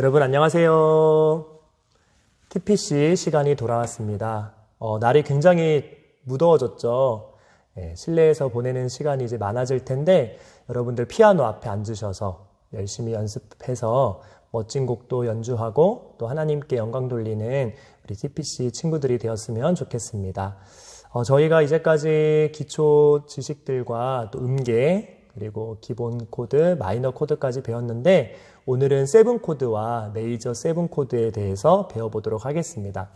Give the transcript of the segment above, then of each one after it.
여러분 안녕하세요. TPC 시간이 돌아왔습니다. 어, 날이 굉장히 무더워졌죠. 예, 실내에서 보내는 시간이 이제 많아질 텐데 여러분들 피아노 앞에 앉으셔서 열심히 연습해서 멋진 곡도 연주하고 또 하나님께 영광 돌리는 우리 TPC 친구들이 되었으면 좋겠습니다. 어, 저희가 이제까지 기초 지식들과 또 음계 그리고 기본 코드, 마이너 코드까지 배웠는데 오늘은 세븐 코드와 메이저 세븐 코드에 대해서 배워보도록 하겠습니다.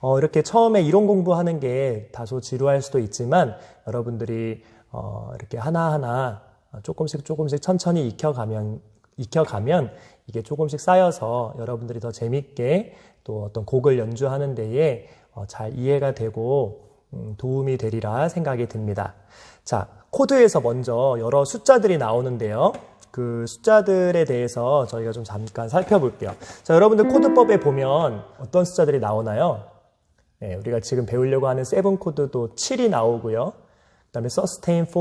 어, 이렇게 처음에 이론 공부하는 게 다소 지루할 수도 있지만 여러분들이 어, 이렇게 하나하나 조금씩 조금씩 천천히 익혀가면 익혀가면 이게 조금씩 쌓여서 여러분들이 더 재밌게 또 어떤 곡을 연주하는 데에 어, 잘 이해가 되고 음, 도움이 되리라 생각이 듭니다. 자, 코드에서 먼저 여러 숫자들이 나오는데요. 그 숫자들에 대해서 저희가 좀 잠깐 살펴볼게요. 자, 여러분들 코드법에 보면 어떤 숫자들이 나오나요? 네, 우리가 지금 배우려고 하는 세븐 코드도 7이 나오고요. 그 다음에 sustain 4,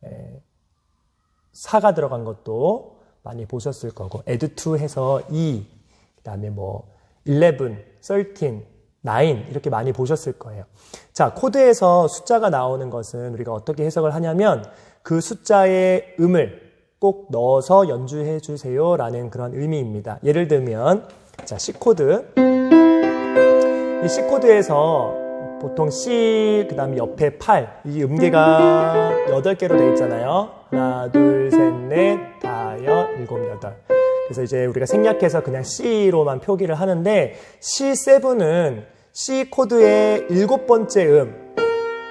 네, 4가 들어간 것도 많이 보셨을 거고, add to 해서 2, 그 다음에 뭐 11, 13, 9 이렇게 많이 보셨을 거예요. 자, 코드에서 숫자가 나오는 것은 우리가 어떻게 해석을 하냐면 그 숫자의 음을 꼭 넣어서 연주해 주세요 라는 그런 의미입니다. 예를 들면 자, C 코드 이 C 코드에서 보통 C 그 다음에 옆에 8, 이 음계가 8개로 되어 있잖아요. 하나, 둘, 셋, 넷, 다섯, 일곱, 여덟. 그래서 이제 우리가 생략해서 그냥 C로만 표기를 하는데 C7은 C 코드의 일곱 번째 음,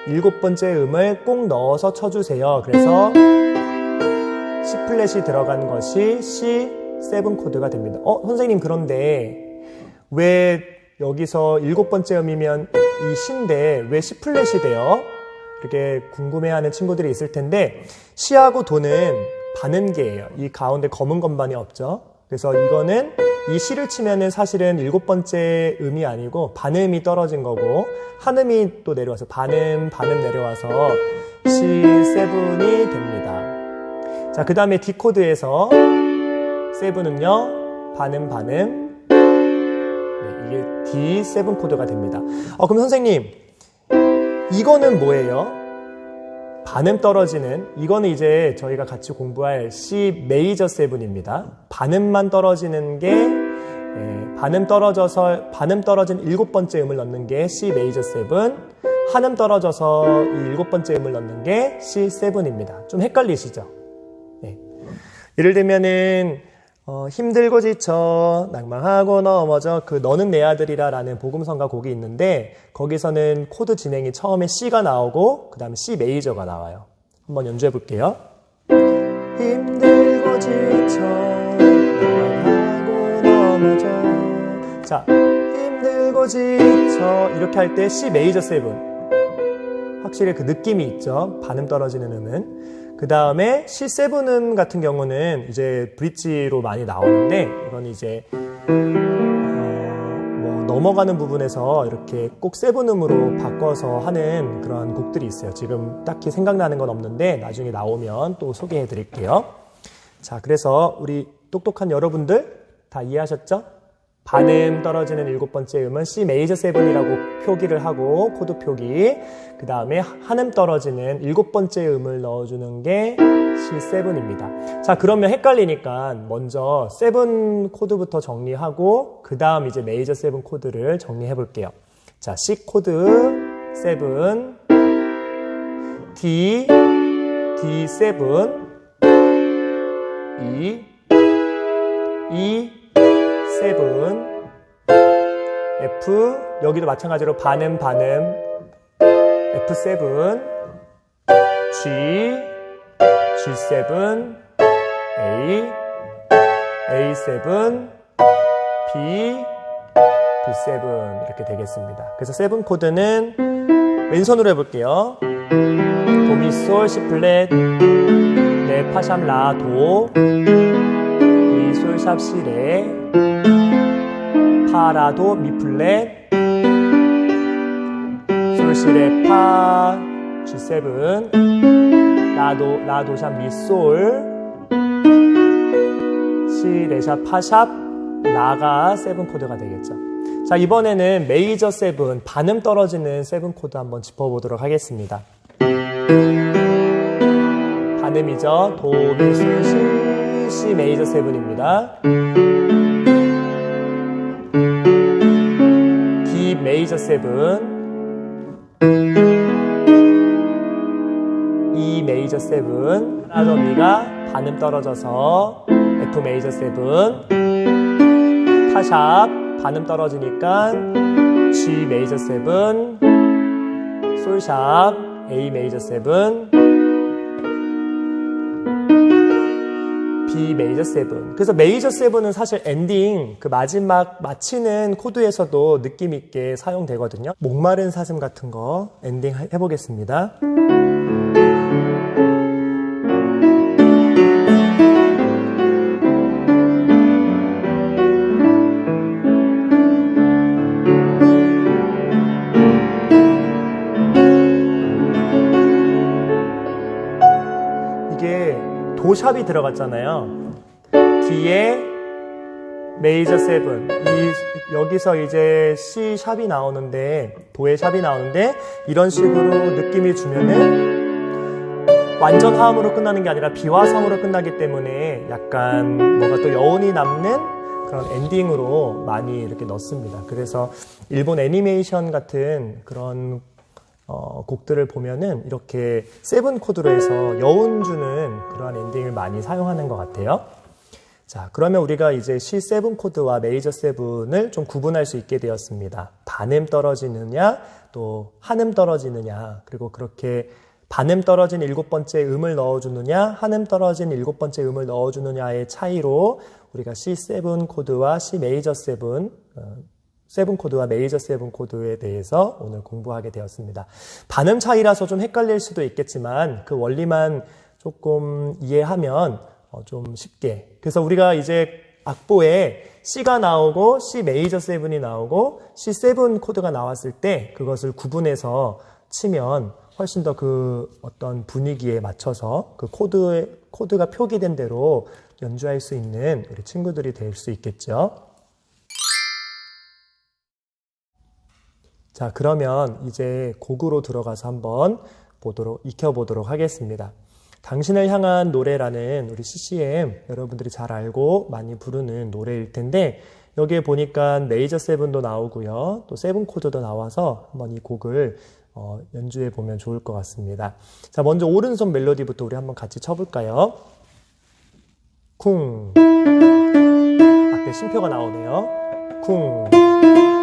일곱 번째 음을 꼭 넣어서 쳐주세요. 그래서 C 플랫이 들어간 것이 C7 코드가 됩니다. 어, 선생님 그런데 왜 여기서 일곱 번째 음이면 이 C인데 왜 C 플랫이 돼요? 이렇게 궁금해하는 친구들이 있을 텐데 C하고 도는 반음계예요. 이 가운데 검은 건반이 없죠. 그래서 이거는 이 시를 치면은 사실은 일곱 번째 음이 아니고 반음이 떨어진 거고 한음이 또 내려와서 반음 반음 내려와서 C7이 됩니다. 자, 그 다음에 D 코드에서 7은요 반음 반음 네, 이게 D7 코드가 됩니다. 어, 그럼 선생님 이거는 뭐예요? 반음 떨어지는 이거는 이제 저희가 같이 공부할 C 메이저 세븐입니다. 반음만 떨어지는 게 예, 반음 떨어져서 반음 떨어진 일곱 번째 음을 넣는 게 C 메이저 세븐, 한음 떨어져서 이 일곱 번째 음을 넣는 게 C 세븐입니다. 좀 헷갈리시죠? 예. 예를 들면은 어, 힘들고 지쳐 낭망하고 넘어져 그 너는 내 아들이라라는 복음성가 곡이 있는데 거기서는 코드 진행이 처음에 C가 나오고 그 다음에 C 메이저가 나와요. 한번 연주해 볼게요. 힘들고 지쳐 낭망하고 넘어져 자 힘들고 지쳐 이렇게 할 때 C 메이저 세븐 확실히 그 느낌이 있죠. 반음 떨어지는 음은 그 다음에 C7음 같은 경우는 이제 브릿지로 많이 나오는데 이건 이제 어, 뭐 넘어가는 부분에서 이렇게 꼭 세븐음으로 바꿔서 하는 그런 곡들이 있어요. 지금 딱히 생각나는 건 없는데 나중에 나오면 또 소개해 드릴게요. 자, 그래서 우리 똑똑한 여러분들 다 이해하셨죠? 반음 떨어지는 일곱 번째 음은 C 메이저 세븐이라고 표기를 하고 코드 표기. 그 다음에 한음 떨어지는 일곱 번째 음을 넣어주는 게 C7입니다. 자, 그러면 헷갈리니까 먼저 세븐 코드부터 정리하고 그 다음 이제 메이저 세븐 코드를 정리해 볼게요. 자, C 코드 7, D, D7, E, E, 7, F, 여기도 마찬가지로 반음, 반음, F7, G, G7, A, A7, B, B7 이렇게 되겠습니다. 그래서 7 코드는 왼손으로 해볼게요. 도미 솔, C플랫, 레, 파샴, 라, 도, 미, 솔, 샵, 시, 레, 파라도 미플랫 솔시레 파 G7 라도 라도 샵 미솔 시레샵 파샵 라가 세븐 코드가 되겠죠. 자, 이번에는 메이저 세븐, 반음 떨어지는 세븐 코드 한번 짚어보도록 하겠습니다. 반음이죠. 도, 미, 솔, 시, 시 메이저 세븐입니다. D 메이저 세븐, E 메이저 세븐, 하나 더 미가 반음 떨어져서 F 메이저 세븐, 타샵 반음 떨어지니까 G 메이저 세븐, 솔샵 A 메이저 세븐, 메이저 세븐. 그래서 메이저 세븐은 사실 엔딩 그 마지막 마치는 코드에서도 느낌 있게 사용되거든요. 목마른 사슴 같은 거 엔딩 해보겠습니다. 도샵이 들어갔잖아요. 뒤에 메이저 세븐. 이 여기서 이제 C 샵이 나오는데 도의 샵이 나오는데 이런 식으로 느낌을 주면은 완전 화음으로 끝나는 게 아니라 비화성으로 끝나기 때문에 약간 뭔가 또 여운이 남는 그런 엔딩으로 많이 이렇게 넣습니다. 그래서 일본 애니메이션 같은 그런 어, 곡들을 보면은 이렇게 세븐 코드로 해서 여운 주는 그러한 엔딩을 많이 사용하는 것 같아요. 자, 그러면 우리가 이제 C7 코드와 메이저 7을 좀 구분할 수 있게 되었습니다. 반음 떨어지느냐, 또 한음 떨어지느냐, 그리고 그렇게 반음 떨어진 일곱 번째 음을 넣어주느냐, 한음 떨어진 일곱 번째 음을 넣어주느냐의 차이로 우리가 C7 코드와 C 메이저 7, 어, 세븐 코드와 메이저 세븐 코드에 대해서 오늘 공부하게 되었습니다. 반음 차이라서 좀 헷갈릴 수도 있겠지만 그 원리만 조금 이해하면 어, 좀 쉽게. 그래서 우리가 이제 악보에 C가 나오고 C 메이저 세븐이 나오고 C7 코드가 나왔을 때 그것을 구분해서 치면 훨씬 더 그 어떤 분위기에 맞춰서 그 코드의 코드가 표기된 대로 연주할 수 있는 우리 친구들이 될 수 있겠죠. 자, 그러면 이제 곡으로 들어가서 한번 보도록, 익혀보도록 하겠습니다. 당신을 향한 노래라는 우리 CCM 여러분들이 잘 알고 많이 부르는 노래일 텐데, 여기에 보니까 메이저 세븐도 나오고요. 또 세븐 코드도 나와서 한번 이 곡을 어, 연주해 보면 좋을 것 같습니다. 자, 먼저 오른손 멜로디부터 우리 한번 같이 쳐볼까요? 쿵. 앞에 심표가 나오네요. 쿵. 쿵.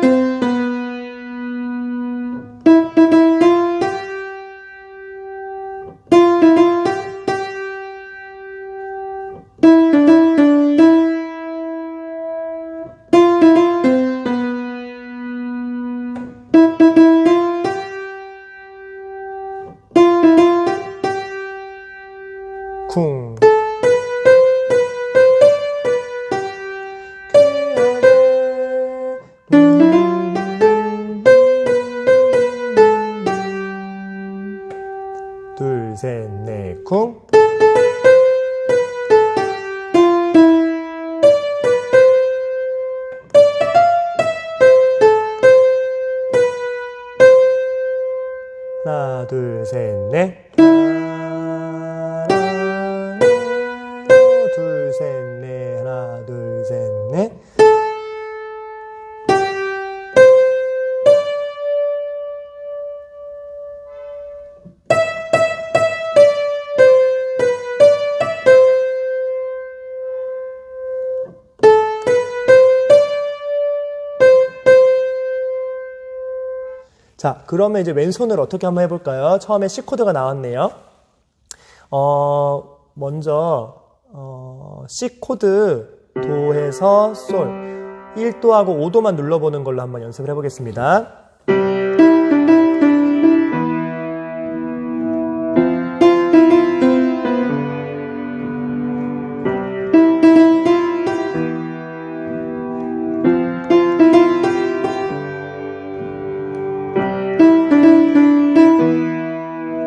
둘, 셋, 넷. 자, 그러면 이제 왼손을 어떻게 한번 해볼까요? 처음에 C 코드가 나왔네요. 어, 먼저, 어, C 코드, 도에서 솔. 1도하고 5도만 눌러보는 걸로 한번 연습을 해보겠습니다.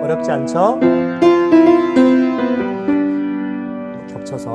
어렵지 않죠? 겹쳐서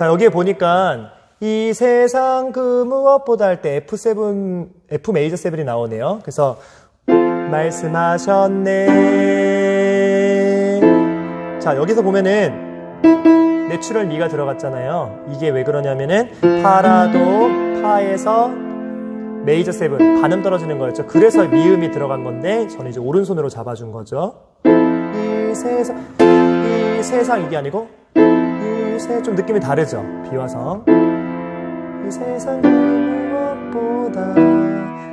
여기에 보니까 이 세상 그 무엇보다 할 때 F7, F 메이저 7이 나오네요. 그래서 말씀하셨네. 자, 여기서 보면은 내추럴 미가 들어갔잖아요. 이게 왜 그러냐면은 파라도 파에서 메이저 세븐 반음 떨어지는 거였죠. 그래서 미음이 들어간 건데 저는 이제 오른손으로 잡아준 거죠. 이 세상 이 세상 이게 아니고 이세좀 느낌이 다르죠. 비화성. 이 세상 그 무엇보다.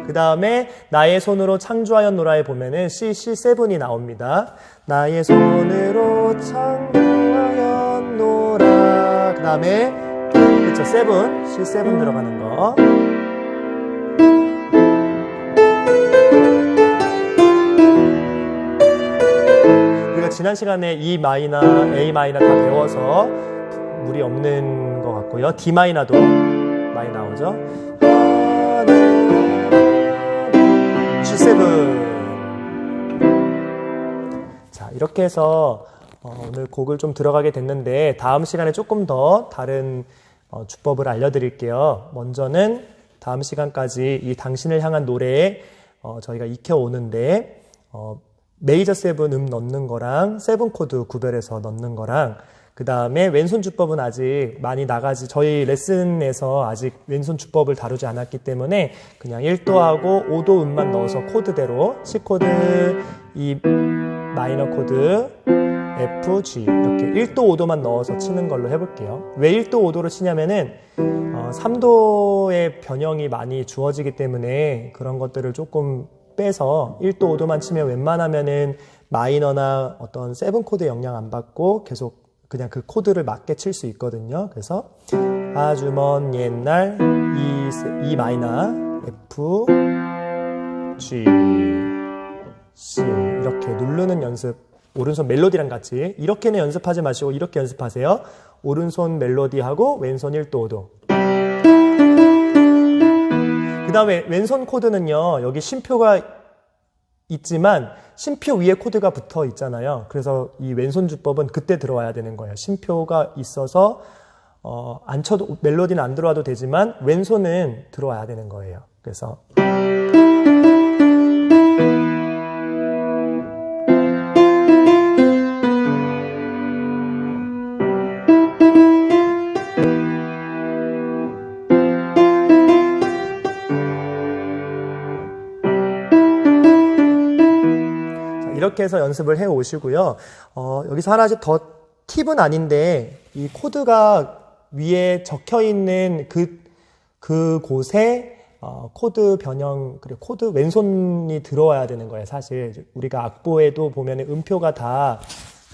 그 다음에 나의 손으로 창조하였노라에 보면은 C C7이 나옵니다. 나의 손으로 창조하였노라. 그 다음에 그쵸 7 C7 들어가는 거. 우리가 지난 시간에 E 마이너, A 마이너 다 배워서 무리 없는 것 같고요. D 마이너도 많이 나오죠. G7. 자, 이렇게 해서 어, 오늘 곡을 좀 들어가게 됐는데 다음 시간에 조금 더 다른 어, 주법을 알려드릴게요. 먼저는 다음 시간까지 이 당신을 향한 노래에 어, 저희가 익혀오는데 어, 메이저 세븐 음 넣는 거랑 세븐 코드 구별해서 넣는 거랑 그 다음에 왼손 주법은 아직 많이 나가지 저희 레슨에서 아직 왼손 주법을 다루지 않았기 때문에 그냥 1도하고 5도 음만 넣어서 코드대로 C 코드, 이 마이너 코드, F, G 이렇게 1도 5도만 넣어서 치는 걸로 해볼게요. 왜 1도 5도로 치냐면은 어, 3도의 변형이 많이 주어지기 때문에 그런 것들을 조금 빼서 1도 5도만 치면 웬만하면은 마이너나 어떤 세븐 코드 영향 안 받고 계속 그냥 그 코드를 맞게 칠 수 있거든요. 그래서 아주 먼 옛날 E, 세- E 마이너 F G C 이렇게 누르는 연습 오른손 멜로디랑 같이 이렇게는 연습하지 마시고 이렇게 연습하세요. 오른손 멜로디하고 왼손 1도 5도 그 다음에 왼손 코드는요, 여기 쉼표가 있지만 쉼표 위에 코드가 붙어 있잖아요. 그래서 이 왼손 주법은 그때 들어와야 되는 거예요. 쉼표가 있어서 어, 안 쳐도 멜로디는 안 들어와도 되지만 왼손은 들어와야 되는 거예요. 그래서 이렇게 해서 연습을 해 오시고요. 어, 여기서 하나 더 팁은 아닌데 이 코드가 위에 적혀 있는 그, 그 곳에 어, 코드 변형, 그리고 코드 왼손이 들어와야 되는 거예요, 사실. 우리가 악보에도 보면 음표가 다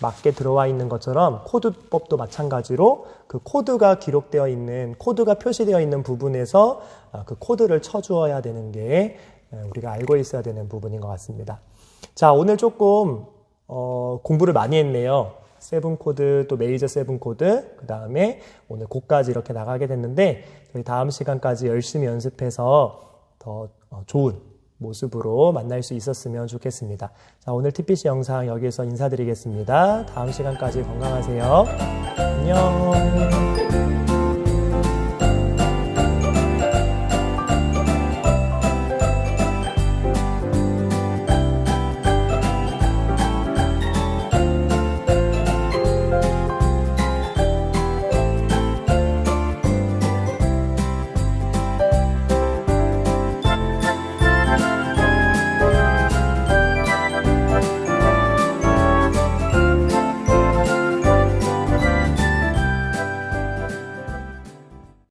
맞게 들어와 있는 것처럼 코드법도 마찬가지로 그 코드가 기록되어 있는, 코드가 표시되어 있는 부분에서 아, 그 코드를 쳐주어야 되는 게 에, 우리가 알고 있어야 되는 부분인 것 같습니다. 자, 오늘 조금 어, 공부를 많이 했네요. 세븐 코드 또 메이저 세븐 코드 그 다음에 오늘 곡까지 이렇게 나가게 됐는데 저희 다음 시간까지 열심히 연습해서 더 어, 좋은 모습으로 만날 수 있었으면 좋겠습니다. 자, 오늘 TPC 영상 여기에서 인사드리겠습니다. 다음 시간까지 건강하세요. 안녕.